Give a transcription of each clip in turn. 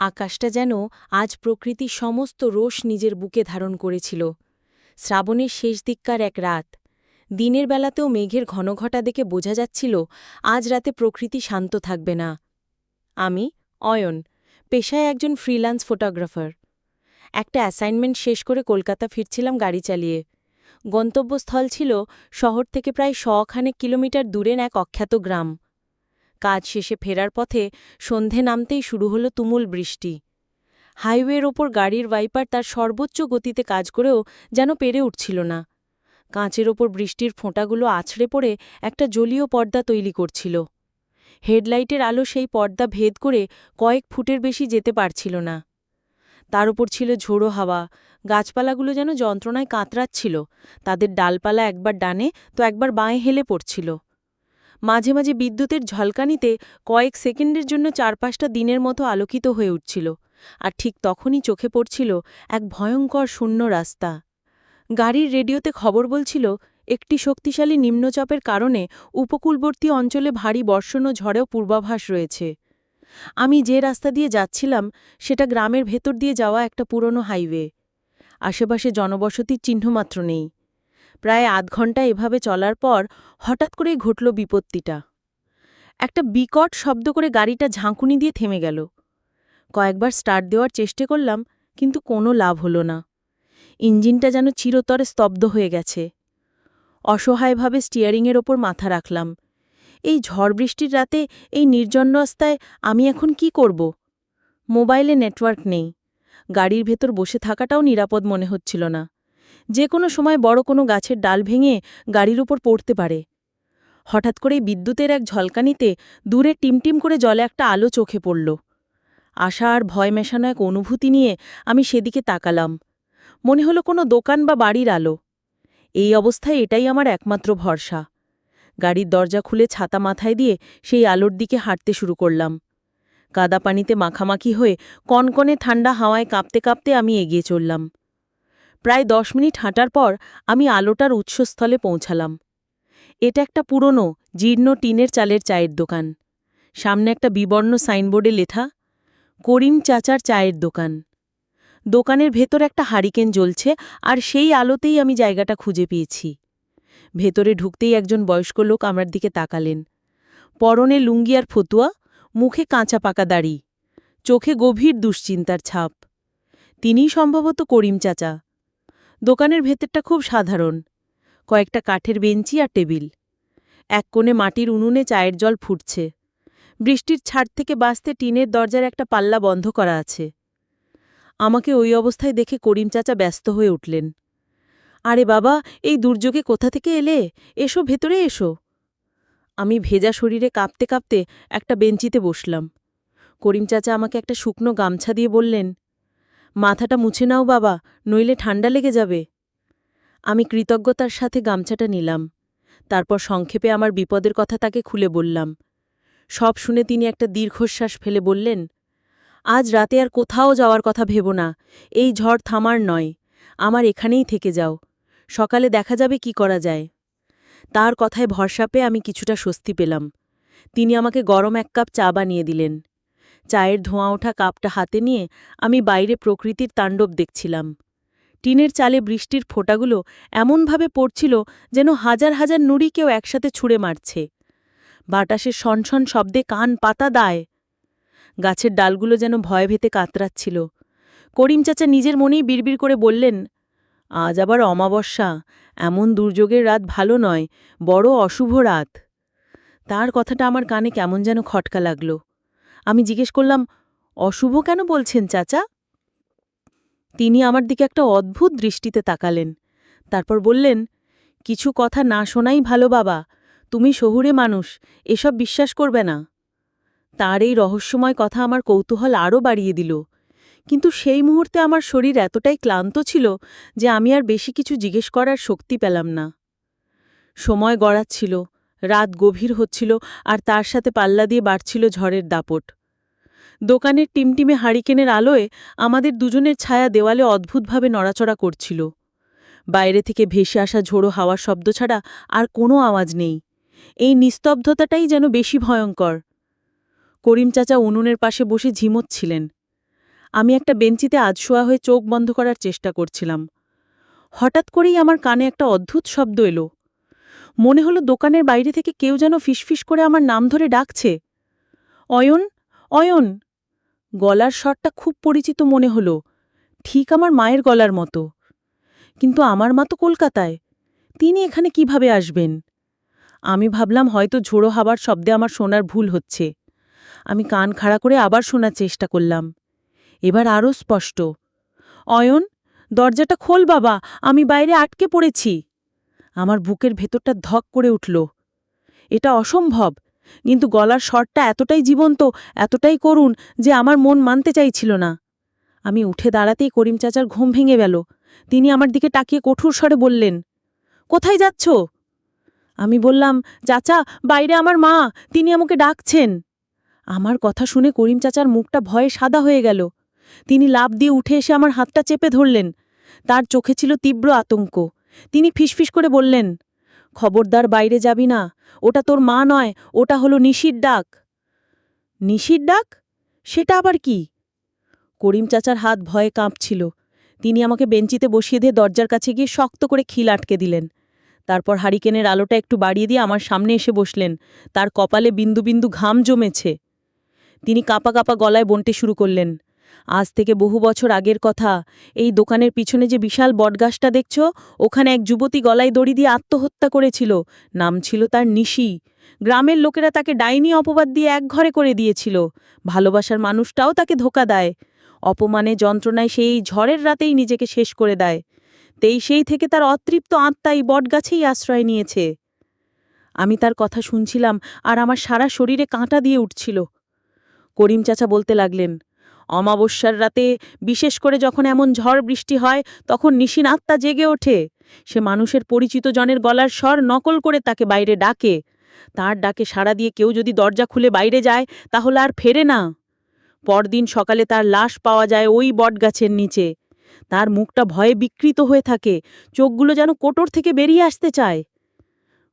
আকাশটা যেন আজ প্রকৃতি সমস্ত রোষ নিজের বুকে ধারণ করেছিল। শ্রাবণের শেষ দিককার এক রাত। দিনের বেলাতেও মেঘের ঘনঘটা দেখে বোঝা যাচ্ছিল, আজ রাতে প্রকৃতি শান্ত থাকবে না। আমি, অয়ন, পেশায় একজন ফ্রিল্যান্স ফটোগ্রাফার। একটা অ্যাসাইনমেন্ট শেষ করে কলকাতা ফিরছিলাম গাড়ি চালিয়ে। গন্তব্যস্থল ছিল শহর থেকে প্রায় শখানেক কিলোমিটার দূরের এক অখ্যাত গ্রাম। কাজ শেষে ফেরার পথে সন্ধে নামতেই শুরু হলো তুমুল বৃষ্টি। হাইওয়ের ওপর গাড়ির ওয়াইপার তার সর্বোচ্চ গতিতে কাজ করেও যেন পেরে উঠছিল না। কাঁচের ওপর বৃষ্টির ফোঁটাগুলো আছড়ে পড়ে একটা জলীয় পর্দা তৈরি করছিল। হেডলাইটের আলো সেই পর্দা ভেদ করে কয়েক ফুটের বেশি যেতে পারছিল না। তার উপর ছিল ঝোড়ো হাওয়া। গাছপালাগুলো যেন যন্ত্রণায় কাঁতরাচ্ছিল। তাদের ডালপালা একবার ডানে তো একবার বাঁয়ে হেলে পড়ছিল। মাঝে মাঝে বিদ্যুতের ঝলকানিতে কয়েক সেকেন্ডের জন্য চারপাশটা দিনের মতো আলোকিত হয়ে উঠছিল, আর ঠিক তখনই চোখে পড়ছিল এক ভয়ঙ্কর শূন্য রাস্তা। গাড়ির রেডিওতে খবর বলছিল, একটি শক্তিশালী নিম্নচাপের কারণে উপকূলবর্তী অঞ্চলে ভারী বর্ষণ ও ঝড়েও পূর্বাভাস রয়েছে। আমি যে রাস্তা দিয়ে যাচ্ছিলাম, সেটা গ্রামের ভেতর দিয়ে যাওয়া একটা পুরনো হাইওয়ে। আশেপাশে জনবসতির চিহ্নমাত্র নেই। প্রায় আধ ঘণ্টা এভাবে চলার পর হঠাৎ করেই ঘটল বিপত্তিটা। একটা বিকট শব্দ করে গাড়িটা ঝাঁকুনি দিয়ে থেমে গেল। কয়েকবার স্টার্ট দেওয়ার চেষ্টা করলাম, কিন্তু কোনো লাভ হলো না। ইঞ্জিনটা যেন চিরতরে স্তব্ধ হয়ে গেছে। অসহায়ভাবে স্টিয়ারিংয়ের ওপর মাথা রাখলাম। এই ঝড় বৃষ্টির রাতে এই নির্জন রাস্তায় আমি এখন কি করব? মোবাইলে নেটওয়ার্ক নেই। গাড়ির ভেতর বসে থাকাটাও নিরাপদ মনে হচ্ছিল না। যে কোনো সময় বড় কোনো গাছের ডাল ভেঙে গাড়ির উপর পড়তে পারে। হঠাৎ করেই বিদ্যুতের এক ঝলকানিতে দূরে টিমটিম করে জলে একটা আলো চোখে পড়ল। আশা আর ভয় মেশানো এক অনুভূতি নিয়ে আমি সেদিকে তাকালাম। মনে হলো কোনো দোকান বা বাড়ির আলো। এই অবস্থায় এটাই আমার একমাত্র ভরসা। গাড়ির দরজা খুলে ছাতা মাথায় দিয়ে সেই আলোর দিকে হাঁটতে শুরু করলাম। কাদা পানিতে মাখামাখি হয়ে কনকনে ঠান্ডা হাওয়ায় কাঁপতে কাঁপতে আমি এগিয়ে চললাম। প্রায় দশ মিনিট হাঁটার পর আমি আলোটার উৎসস্থলে পৌঁছালাম। এটা একটা পুরনো, জীর্ণ টিনের চালের চায়ের দোকান। সামনে একটা বিবর্ণ সাইনবোর্ডে লেখা, করিম চাচার চায়ের দোকান। দোকানের ভেতর একটা হারিকেন জ্বলছে আর সেই আলোতেই আমি জায়গাটা খুঁজে পেয়েছি। ভেতরে ঢুকতেই একজন বয়স্ক লোক আমার দিকে তাকালেন। পরনে লুঙ্গি আর ফতুয়া, মুখে কাঁচা পাকা দাড়ি, চোখে গভীর দুশ্চিন্তার ছাপ। তিনিই সম্ভবত করিম চাচা। দোকানের ভেতরটা খুব সাধারণ। কয়েকটা কাঠের বেঞ্চি আর টেবিল। এক কোণে মাটির উনুনে চায়ের জল ফুটছে। বৃষ্টির ছাড় থেকে বাঁচতে টিনের দরজার একটা পাল্লা বন্ধ করা আছে। আমাকে ওই অবস্থায় দেখে করিম চাচা ব্যস্ত হয়ে উঠলেন। আরে বাবা, এই দুর্যোগে কোথা থেকে এলে? এসো, ভেতরে এসো। আমি ভেজা শরীরে কাঁপতে কাঁপতে একটা বেঞ্চিতে বসলাম। করিম চাচা আমাকে একটা শুকনো গামছা দিয়ে বললেন মাথাটা মুছে নাও বাবা, নইলে ঠান্ডা লেগে যাবে। আমি কৃতজ্ঞতার সাথে গামছাটা নিলাম। তারপর সংক্ষেপে আমার বিপদের কথা তাকে খুলে বললাম। সব শুনে তিনি একটা দীর্ঘশ্বাস ফেলে বললেন, আজ রাতে আর কোথাও যাওয়ার কথা ভেব না, এই ঝড় থামার নয়, আমার এখানেই থেকে যাও, সকালে দেখা যাবে কি করা যায়। তার কথায় ভরসা পেয়ে আমি কিছুটা স্বস্তি পেলাম। তিনি আমাকে গরম এক কাপ চা বানিয়ে দিলেন। চায়ের ধোঁয়া ওঠা কাপটা হাতে নিয়ে আমি বাইরে প্রকৃতির তাণ্ডব দেখছিলাম। টিনের চালে বৃষ্টির ফোঁটাগুলো এমনভাবে পড়ছিল যেন হাজার হাজার নুড়ি কেউ একসাথে ছুঁড়ে মারছে। বাতাসের শনশন শব্দে কান পাতা দায়। গাছের ডালগুলো যেন ভয় ভেতে কাতরাচ্ছিল। করিম চাচা নিজের মনেই বিড়বিড় করে বললেন, আজ আবার অমাবস্যা, এমন দুর্যোগের রাত ভালো নয়, বড় অশুভ রাত। তার কথাটা আমার কানে কেমন যেন খটকা লাগল। আমি জিজ্ঞেস করলাম, অশুভ কেন বলছেন চাচা? তিনি আমার দিকে একটা অদ্ভুত দৃষ্টিতে তাকালেন। তারপর বললেন, কিছু কথা না শোনাই ভালো বাবা, তুমি শহুরে মানুষ, এসব বিশ্বাস করবে না। তার এই রহস্যময় কথা আমার কৌতূহল আরও বাড়িয়ে দিল। কিন্তু সেই মুহূর্তে আমার শরীর এতটাই ক্লান্ত ছিল যে আমি আর বেশি কিছু জিজ্ঞেস করার শক্তি পেলাম না। সময় গড়াচ্ছিল, রাত গভীর হচ্ছিল আর তার সাথে পাল্লা দিয়ে বাড়ছিল ঝড়ের দাপট। দোকানের টিমটিমে হারিকেনের আলোয় আমাদের দুজনের ছায়া দেওয়ালে অদ্ভুতভাবে নড়াচড়া করছিল। বাইরে থেকে ভেসে আসা ঝোড়ো হাওয়ার শব্দ ছাড়া আর কোনো আওয়াজ নেই। এই নিস্তব্ধতাটাই যেন বেশি ভয়ঙ্কর। করিম চাচা উনুনের পাশে বসে ঝিমোচ্ছিলেন আমি একটা বেঞ্চিতে আধশোয়া হয়ে চোখ বন্ধ করার চেষ্টা করছিলাম। হঠাৎ করেই আমার কানে একটা অদ্ভুত শব্দ এলো। মনে হলো দোকানের বাইরে থেকে কেউ যেন ফিসফিস করে আমার নাম ধরে ডাকছে। অয়ন অয়ন! গলার স্বরটা খুব পরিচিত মনে হলো, ঠিক আমার মায়ের গলার মতো। কিন্তু আমার মা তো কলকাতায়, তিনি এখানে কীভাবে আসবেন? আমি ভাবলাম হয়তো ঝোড়ো হাবার শব্দে আমার শোনার ভুল হচ্ছে। আমি কান খাড়া করে আবার শোনার চেষ্টা করলাম। এবার আরও স্পষ্ট, অয়ন, দরজাটা খোল বাবা, আমি বাইরে আটকে পড়েছি। আমার বুকের ভেতরটা ধক করে উঠল। এটা অসম্ভব কিন্তু গলার স্বরটা এতটাই জীবন্ত, এতটাই করুণ যে আমার মন মানতে চাইছিল না। আমি উঠে দাঁড়াতেই করিম চাচার ঘুম ভেঙে গেল। তিনি আমার দিকে তাকিয়ে কঠোর স্বরে বললেন, কোথায় যাচ্ছ? আমি বললাম, চাচা, বাইরে আমার মা, তিনি আমাকে ডাকছেন। আমার কথা শুনে করিম চাচার মুখটা ভয়ে সাদা হয়ে গেল। তিনি লাভ দিয়ে উঠে এসে আমার হাতটা চেপে ধরলেন। তার চোখে ছিল তীব্র আতঙ্ক। তিনি ফিসফিস করে বললেন খবরদার বাইরে যাবি না। ওটা তোর মা নয়, ওটা হলো নিশির ডাক। নিশির ডাক? সেটা আবার কি? করিম চাচার হাত ভয়ে কাঁপছিল। তিনি আমাকে বেঞ্চিতে বসিয়ে দিয়ে দরজার কাছে গিয়ে শক্ত করে খিল আটকে দিলেন। তারপর হারিকেনের আলোটা একটু বাড়িয়ে দিয়ে আমার সামনে এসে বসলেন। তার কপালে বিন্দু বিন্দু ঘাম জমেছে। তিনি কাঁপা কাঁপা গলায় বনতে শুরু করলেন। আজ থেকে বহু বছর আগের কথা। এই দোকানের পিছনে যে বিশাল বটগাছটা দেখছ, ওখানে এক যুবতী গলায় দড়ি দিয়ে আত্মহত্যা করেছিল। নাম ছিল তার নিশি। গ্রামের লোকেরা তাকে ডাইনি অপবাদ দিয়ে এক ঘরে করে দিয়েছিল। ভালোবাসার মানুষটাও তাকে ধোকা দেয়। অপমানে যন্ত্রণায় সেই ঝড়ের রাতেই নিজেকে শেষ করে দেয়। তেই সেই থেকে তার অতৃপ্ত আত্মাই বটগাছেই আশ্রয় নিয়েছে। আমি তার কথা শুনছিলাম, আর আমার সারা শরীরে কাঁটা দিয়ে উঠছিল। করিম চাচা বলতে লাগলেন অমাবস্যার রাতে, বিশেষ করে যখন এমন ঝড় বৃষ্টি হয়, তখন নিশিন আত্মা জেগে ওঠে। সে মানুষের পরিচিত জনের গলার স্বর নকল করে তাকে বাইরে ডাকে। তার ডাকে সাড়া দিয়ে কেউ যদি দরজা খুলে বাইরে যায়, তাহলে আর ফেরে না। পরদিন সকালে তার লাশ পাওয়া যায় ওই বটগাছের নিচে। তার মুখটা ভয়ে বিকৃত হয়ে থাকে, চোখগুলো যেন কোটর থেকে বেরিয়ে আসতে চায়।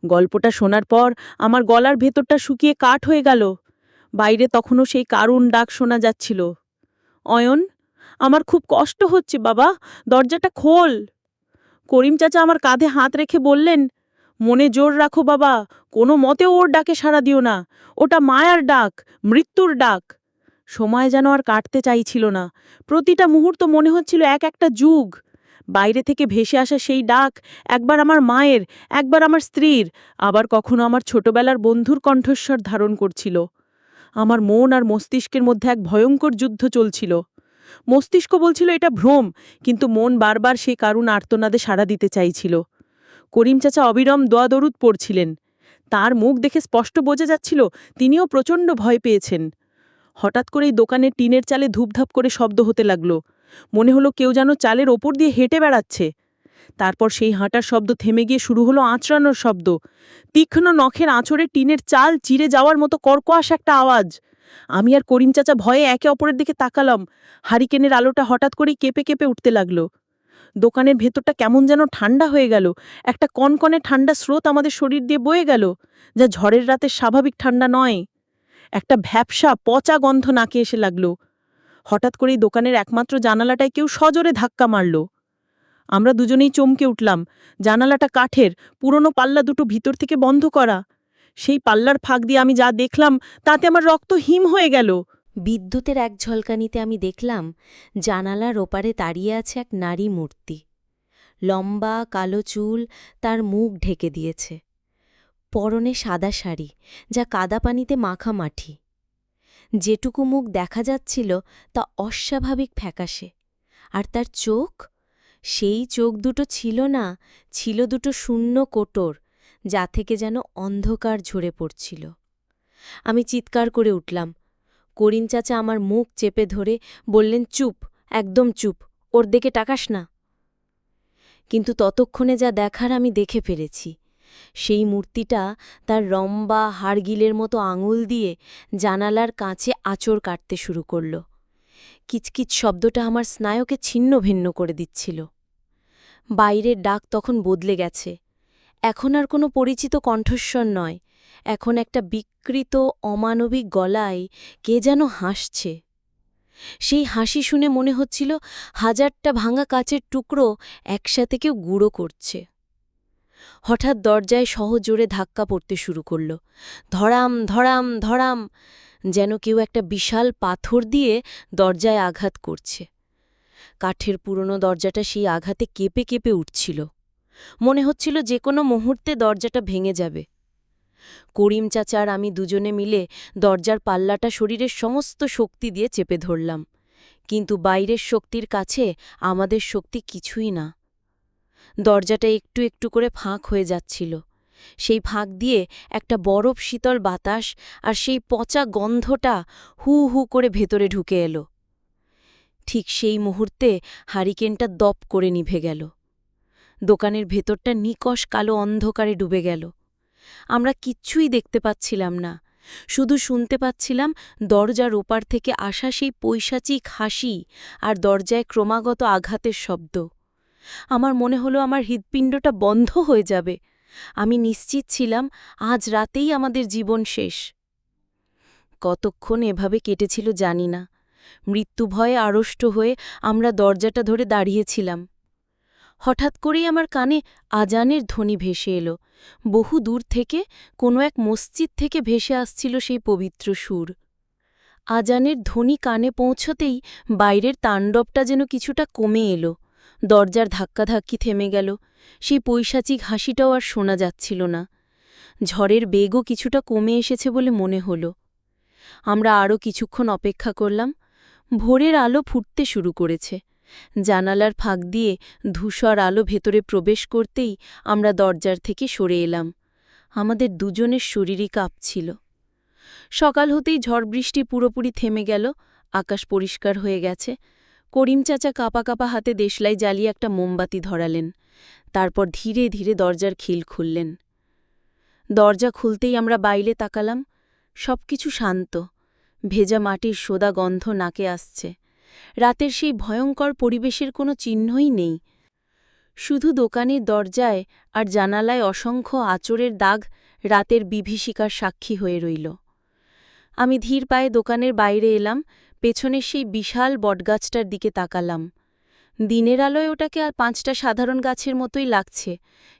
গল্পটা শোনার পর আমার গলার ভেতরটা শুকিয়ে কাঠ হয়ে গেল। বাইরে তখনও সেই কারুণ ডাক শোনা যাচ্ছিল। অয়ন, আমার খুব কষ্ট হচ্ছে, বাবা, দরজাটা খোল। করিম চাচা আমার কাঁধে হাত রেখে বললেন, মনে জোর রাখো বাবা, কোনো মতে ওর ডাকে সাড়া দিও না। ওটা মায়ার ডাক, মৃত্যুর ডাক। সময় যেন আর কাটতে চাইছিল না। প্রতিটা মুহূর্ত মনে হচ্ছিল এক একটা যুগ। বাইরে থেকে ভেসে আসা সেই ডাক, একবার আমার মায়ের, একবার আমার স্ত্রীর, আবার কখনো আমার ছোটবেলার বন্ধুর কণ্ঠস্বর ধারণ করছিল। আমার মন আর মস্তিষ্কের মধ্যে এক ভয়ঙ্কর যুদ্ধ চলছিল। মস্তিষ্ক বলছিল, এটা ভ্রম। কিন্তু মন বারবার সেই কারুণ আর্তনাদে সাড়া দিতে চাইছিল। করিম চাচা অবিরম দোয়াদরুদ পড়ছিলেন। তার মুখ দেখে স্পষ্ট বোঝা যাচ্ছিল, তিনিও প্রচণ্ড ভয় পেয়েছেন। হঠাৎ করেই দোকানের টিনের চালে ধূপধাপ করে শব্দ হতে লাগল। মনে হলো কেউ যেন চালের ওপর দিয়ে হেঁটে বেড়াচ্ছে। তারপর সেই হাঁটার শব্দ থেমে গিয়ে শুরু হলো আঁচড়ানোর শব্দ। তীক্ষ্ণ নখের আঁচড়ে টিনের চাল চিরে যাওয়ার মতো কর্কশ একটা আওয়াজ। আমি আর করিম চাচা ভয়ে একে অপরের দিকে তাকালাম। হারিকেনের আলোটা হঠাৎ করেই কেঁপে কেঁপে উঠতে লাগল। দোকানের ভেতরটা কেমন যেন ঠান্ডা হয়ে গেল। একটা কনকনে ঠান্ডা স্রোত আমাদের শরীর দিয়ে বয়ে গেল, যা ঝড়ের রাতে স্বাভাবিক ঠান্ডা নয়। একটা ভ্যাপসা পচা গন্ধ নাকে এসে লাগল। হঠাৎ করেই দোকানের একমাত্র জানালাটায় কেউ সজোরে ধাক্কা মারল। আমরা দুজনেই চমকে উঠলাম। জানালাটা কাঠের, পুরনো পাল্লা দুটো ভিতর থেকে বন্ধ করা। সেই পাল্লার ফাঁক দিয়ে আমি যা দেখলাম, তাতে আমার রক্ত হিম হয়ে গেল। বিদ্যুতের এক ঝলকানিতে আমি দেখলাম, জানালার ওপারে দাঁড়িয়ে আছে এক নারী মূর্তি। লম্বা, কালো চুল তার মুখ ঢেকে দিয়েছে। পরনে সাদা শাড়ি, যা কাদা পানিতে মাখা মাটি। যেটুকু মুখ দেখা যাচ্ছিল, তা অস্বাভাবিক ফ্যাকাশে। আর তার চোখ সেই চোখ দুটো ছিল না, ছিল দুটো শূন্য কোটর, যা থেকে যেন অন্ধকার ঝরে পড়ছিল। আমি চিৎকার করে উঠলাম। করিন চাচা আমার মুখ চেপে ধরে বললেন, চুপ, একদম চুপ, ওর দিকে টাকাস না। কিন্তু ততক্ষণে যা দেখার আমি দেখে ফেলেছি। সেই মূর্তিটা তার রম্বা, হাড়গিলের মতো আঙুল দিয়ে জানালার কাছে আঁচড় কাটতে শুরু করল। কিচকিচ শব্দটা আমার স্নায়ুকে ছিন্ন ভিন্ন করে দিচ্ছিল। বাইরের ডাক তখন বদলে গেছে। এখন আর কোনো পরিচিত কণ্ঠস্বর নয়। এখন একটা বিকৃত, অমানবিক গলায় কে যেন হাসছে। সেই হাসি শুনে মনে হচ্ছিল হাজারটা ভাঙা কাচের টুকরো একসাথে কেউ গুঁড়ো করছে। হঠাৎ দরজায় সহজোরে ধাক্কা পড়তে শুরু করল। ধরাম ধরাম ধরাম। যেন কেউ একটা বিশাল পাথর দিয়ে দরজায় আঘাত করছে। কাঠের পুরনো দরজাটা সেই আঘাতে কেঁপে কেঁপে উঠছিল। মনে হচ্ছিল যে কোনো মুহূর্তে দরজাটা ভেঙে যাবে। করিম চাচার আমি দুজনে মিলে দরজার পাল্লাটা শরীরের সমস্ত শক্তি দিয়ে চেপে ধরলাম। কিন্তু বাইরের শক্তির কাছে আমাদের শক্তি কিছুই না। দরজাটা একটু একটু করে ফাঁক হয়ে যাচ্ছিল। সেই ফাঁক দিয়ে একটা বরফ শীতল বাতাস আর সেই পচা গন্ধটা হু হু করে ভেতরে ঢুকে এলো। ঠিক সেই মুহূর্তে হারিকেনটা দপ করে নিভে গেল। দোকানের ভেতরটা নিকষ কালো অন্ধকারে ডুবে গেল। আমরা কিচ্ছুই দেখতে পাচ্ছিলাম না। শুধু শুনতে পাচ্ছিলাম দরজার ওপার থেকে আসা সেই পৈশাচিক হাসি আর দরজায় ক্রমাগত আঘাতের শব্দ। আমার মনে হলো আমার হৃৎপিণ্ডটা বন্ধ হয়ে যাবে। আমি নিশ্চিত ছিলাম আজ রাতেই আমাদের জীবন শেষ। কতক্ষণ এভাবে কেটেছিল জানি না। মৃত্যু ভয়ে আড়ষ্ট হয়ে আমরা দরজাটা ধরে দাঁড়িয়েছিলাম। হঠাৎ করেই আমার কানে আজানের ধ্বনি ভেসে এলো। বহু দূর থেকে কোনো এক মসজিদ থেকে ভেসে আসছিল সেই পবিত্র সুর। আজানের ধ্বনি কানে পৌঁছতেই বাইরের তাণ্ডবটা যেন কিছুটা কমে এলো। দরজার ধাক্কাধাক্কি থেমে গেল। সেই পৈশাচিক হাসিটাও আর শোনা যাচ্ছিল না। ঝড়ের বেগও কিছুটা কমে এসেছে বলে মনে হল। আমরা আরও কিছুক্ষণ অপেক্ষা করলাম। ভোরের আলো ফুটতে শুরু করেছে। জানালার ফাঁক দিয়ে ধূসর আলো ভেতরে প্রবেশ করতেই আমরা দরজার থেকে সরে এলাম। আমাদের দুজনের শরীরই কাঁপছিল। সকাল হতেই ঝড় বৃষ্টি পুরোপুরি থেমে গেল। আকাশ পরিষ্কার হয়ে গেছে। করিম চাচা কাপা কাপা হাতে দেশলাই জ্বালিয়ে একটা মোমবাতি ধরালেন। তারপর ধীরে ধীরে দরজার খিল খুললেন। দরজা খুলতেই আমরা বাইলে তাকালাম। সবকিছু শান্ত। ভেজা মাটির সোদা গন্ধ নাকে আসছে। রাতের সেই ভয়ঙ্কর পরিবেশের কোনো চিহ্নই নেই। শুধু দোকানের দরজায় আর জানালায় অসংখ্য আচরের দাগ রাতের বিভীষিকার সাক্ষী হয়ে রইল। আমি ধীর পায়ে দোকানের বাইরে এলাম। পেছনের সেই বিশাল বটগাছটার দিকে তাকালাম। দিনের আলোয় ওটাকে আর পাঁচটা সাধারণ গাছের মতোই লাগছে,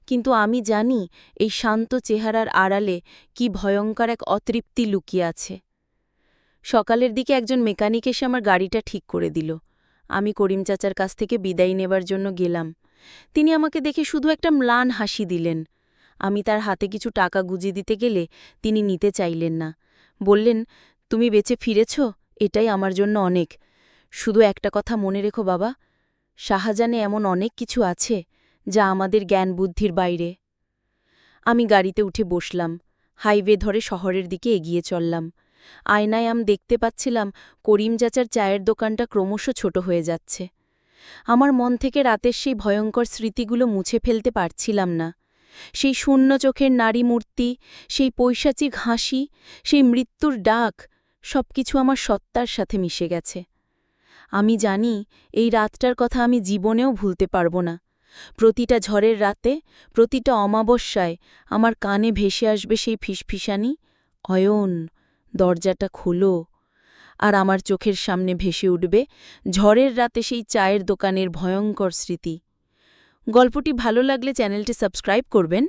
কিন্তু আমি জানি এই শান্ত চেহারার আড়ালে কি ভয়ঙ্কর এক অতৃপ্তি লুকিয়ে আছে। সকালের দিকে একজন মেকানিক এসে আমার গাড়িটা ঠিক করে দিল। আমি করিম চাচার কাছ থেকে বিদায় নেবার জন্য গেলাম। তিনি আমাকে দেখে শুধু একটা ম্লান হাসি দিলেন। আমি তার হাতে কিছু টাকা গুজি দিতে গেলে তিনি নিতে চাইলেন না। বললেন, তুমি বেঁচে ফিরেছ? এটাই আমার জন্য অনেক। শুধু একটা কথা মনে রেখো বাবা, শাহজানে এমন অনেক কিছু আছে যা আমাদের জ্ঞান বুদ্ধির বাইরে। আমি গাড়িতে উঠে বসলাম, হাইওয়ে ধরে শহরের দিকে এগিয়ে চললাম। আয়নায় আম দেখতে পাচ্ছিলাম করিম চাচার চায়ের দোকানটা ক্রমশ ছোট হয়ে যাচ্ছে। আমার মন থেকে রাতের সেই ভয়ঙ্কর স্মৃতিগুলো মুছে ফেলতে পারছিলাম না। সেই শূন্য চোখের নারী মূর্তি, সেই পৈশাচিক হাসি, সেই মৃত্যুর ডাক সবকিছু আমার সত্তার সাথে মিশে গেছে। আমি জানি এই রাতটার কথা আমি জীবনেও ভুলতে পারব না। প্রতিটা ঝড়ের রাতে, প্রতিটা অমাবস্যায় আমার কানে ভেসে আসবে সেই ফিসফিসানি, অয়ন, দরজাটা খোলো। আর আমার চোখের সামনে ভেসে উঠবে ঝড়ের রাতে সেই চায়ের দোকানের ভয়ঙ্কর স্মৃতি। গল্পটি ভালো লাগলে চ্যানেলটি সাবস্ক্রাইব করবেন।